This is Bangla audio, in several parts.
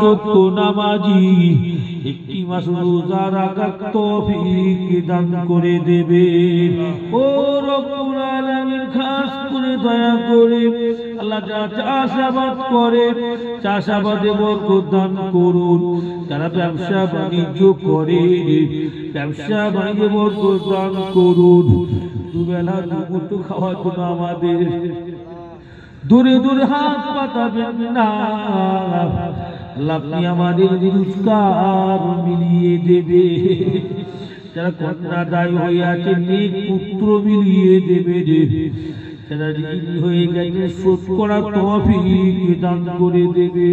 চোদ্দ নামাজি, একটি মাস রোজা রাখার তৌফিক দান করে দেবে। ও রব্বুল আলামিন, খাস করে দয়া করে আল্লাহ যারা চাষাবাদ করে, চাষাবাদে বরকত দান করুন। যারা ব্যবসা বাণিজ্য করে, ব্যবসা বাণিজ্য বরকত দান করুন। দুবেলা দুমুঠো খাওয়ার জন্য আমাদের। দূরে দূরে হাত পাতাবেন না। আপনি আমাদের রোজগার মিলিয়ে দেবে। যারা কন্যা দায় হয়ে আছে, নেক পুত্র মিলিয়ে দেবে রে। যারা ঋণ হয়ে গেছে, শোধ করা তফিক দান করে দেবে।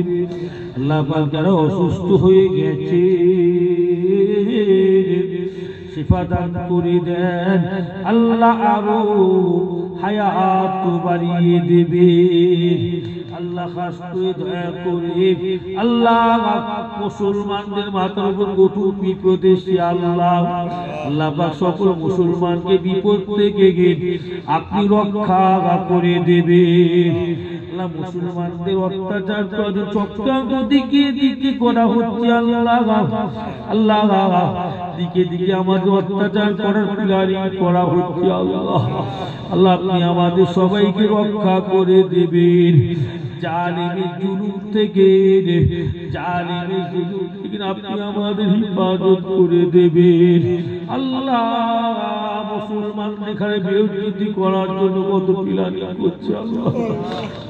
আল্লাহ যারা অসুস্থ হয়ে গেছে শিফা দান করে দেন। আল্লাহ আরও হায়াত বাড়িয়ে দেবে। আল্লাহ করে আল্লাহ মাথার আল্লাহ। মুসলমানকে বিপদ আপনি রক্ষা করে দেবে আল্লাহ মুসলমানদের অত্যাচার করে চক্রান্ত দিকে দিকে করা হচ্ছে আল্লাহ। আল্লাহ। দিকে দিকে আমাদের অত্যাচার করার প্লানিং করা হচ্ছে আল্লাহ। আল্লাহ। আপনি আমাদের সবাইকে রক্ষা করে দেবেন। জালিমি জুলুম থেকে জালিমি জুলুম থেকে আপনি আমাদের হিফাজত করে দেবেন। আল্লাহ মুসলমান এখানে বিরোধী করার জন্য কত প্লানিং করছে আল্লাহ।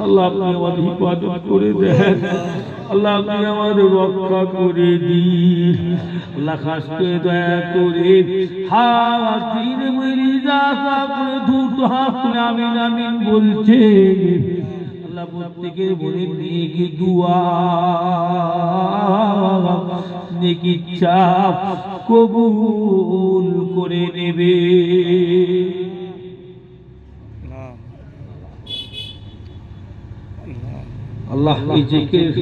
আল্লাহ আমাদের হিফাজত করে দেন। আল্লাহ আমাদের করে দিন। আল্লাহ খাস দয়া করে মেরি করে হাত বলছে প্রত্যেকের মনে নেকি দুয়া। নেকি চাপ কবুল করে নেবে। আল্লাহ, এই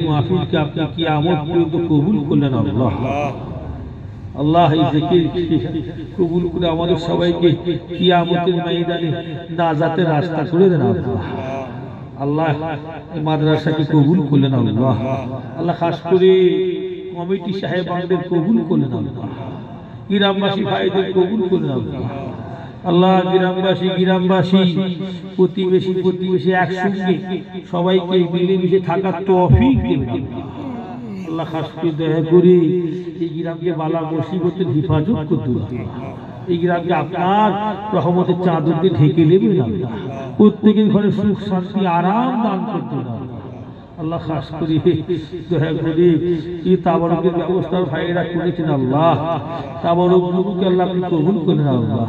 মাহফিলকে আপনি কিয়ামত পর্যন্ত কবুল করলেন আল্লাহ। আল্লাহ, এই জিকির কবুল করে আমাদের সবাইকে কিয়ামতের ময়দানে নাজাতের রাস্তা করে দেন আল্লাহ। আল্লাহ মাদ্রাসাকে কবুল করলেন আল্লাহ। আল্লাহ খাস করে কমিটি সাহেব আমাদের কবুল করলেন আল্লাহ। গ্রামবাসী ভাইদের কবুল করলেন আল্লাহ। আল্লাহ গ্রামবাসী গ্রামবাসী, প্রতিবেশী প্রতিবেশী একসঙ্গে সবাইকে মিলেমিশে থাকার তৌফিক দেবেন আল্লাহ। খাস করে দয়া করে এই গ্রামকে বালা মুসিবতের হেফাজত করতে। আপনার রহমতের চাদর দিয়ে ঢেকে প্রত্যেকের ঘরে সুখ শান্তি, আরাম দান আল্লাহ খাস করে। দয়া করে এই তাবারকের ব্যবস্থা ভাইয়েরা করেছেন আল্লাহ। আল্লাহ আপনি কবুল করেন আল্লাহ।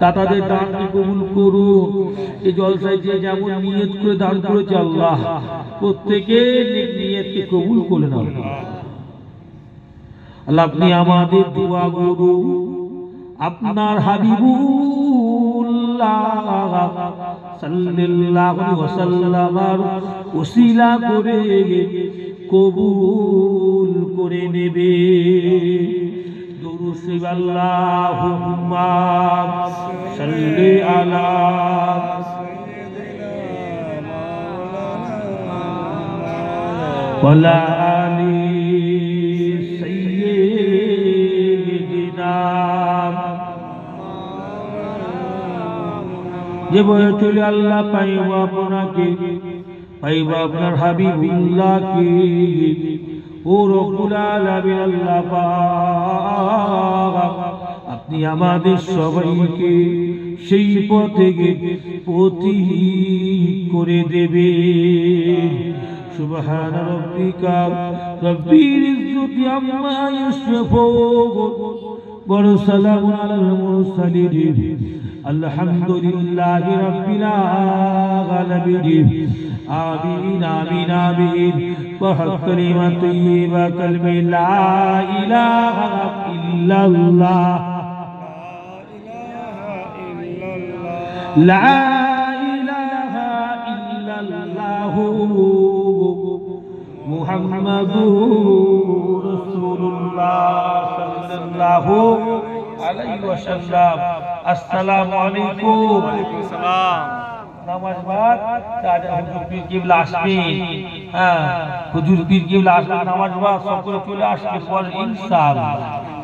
দাতাদের কবুল এই যে যেমন নিয়ত করে দান করেছে আল্লাহ প্রত্যেকের নিয়তকে কবুল করেন আল্লাহ। আল্লাহ আপনি আমাদের দোয়া গুরু আপনার হাবিবুল্লাহ সাল্লাল্লাহু আলাইহি ওয়াসাল্লামার ওসিলা করে কবুল করে নেবে। দুরুদ আল্লাহুম্মা সাল্লি আলা সাইয়্যিদিনা যে বয়ে চলে আল্লাহ পাইব আপনাকে, পাইব আপনার হাবিবুল্লাহকে। ও রব্বুল আলামিন আল্লাহ আপনি আমাদের সবাইকে সেই পথে পথি করে দেবে সুবহান রব্বিকা, রব্বিল ইজ্জতি আম্মা বড় সালাম আলাল মুরসালিন আলহামদুলিল্লাহি রাব্বিল আলামিন আমিন আমিন আমিন وحق كلمة طيبة كلمة لا إله إلا الله لا إله إلا الله محمد वसल्लम अस्सलाम वालेकुम नमाज़ बाद তাজা হুজুর পীর কিবলা আসবে হ্যাঁ হুজুর পীর কিবলা আসবে নামাজ বাদ সকলে চলে আসবে পর ইনশাআল্লাহ